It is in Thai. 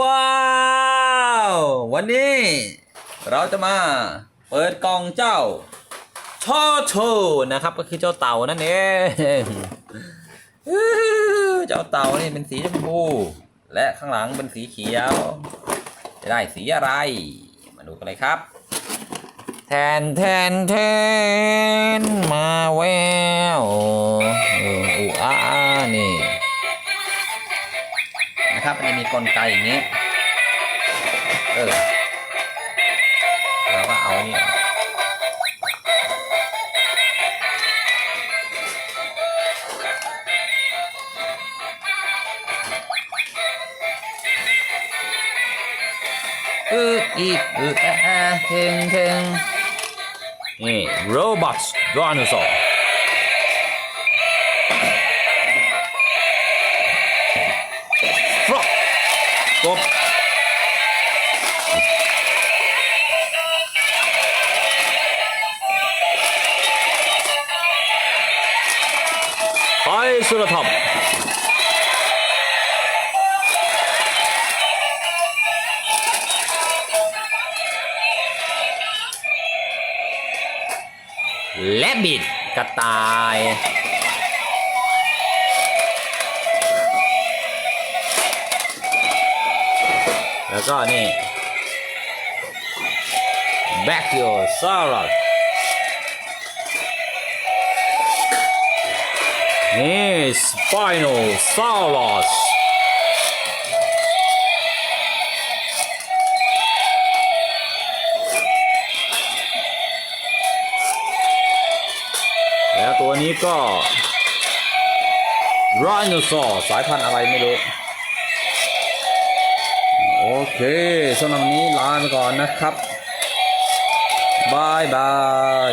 ว้าววันนี้เราจะมาเปิดกล่องเจ้าชอโชนะครับก็คือเจ้าเต่านั่นเองเจ้าเต่านี่เป็นสีชมพูและข้างหลังเป็นสีเขียว จะได้สีอะไร มาดูกันเลยครับ แทนแทนแทนมาแวว นะครับ มันจะมีกลไกอย่างนี้ เออเราก็เอานี่เอออีกเออแอะแอะเทงเทงนี่ robots dinosaur สุรธรรมและบิดกระต่าย แล้วก็นี่ Brachiosaurus นี่ Spinosaurus แล้วตัวนี้ก็ Rhinosaur สายพันธุ์อะไรไม่รู้ โอเคสำหรับนี้ลาไปก่อนนะครับบายบาย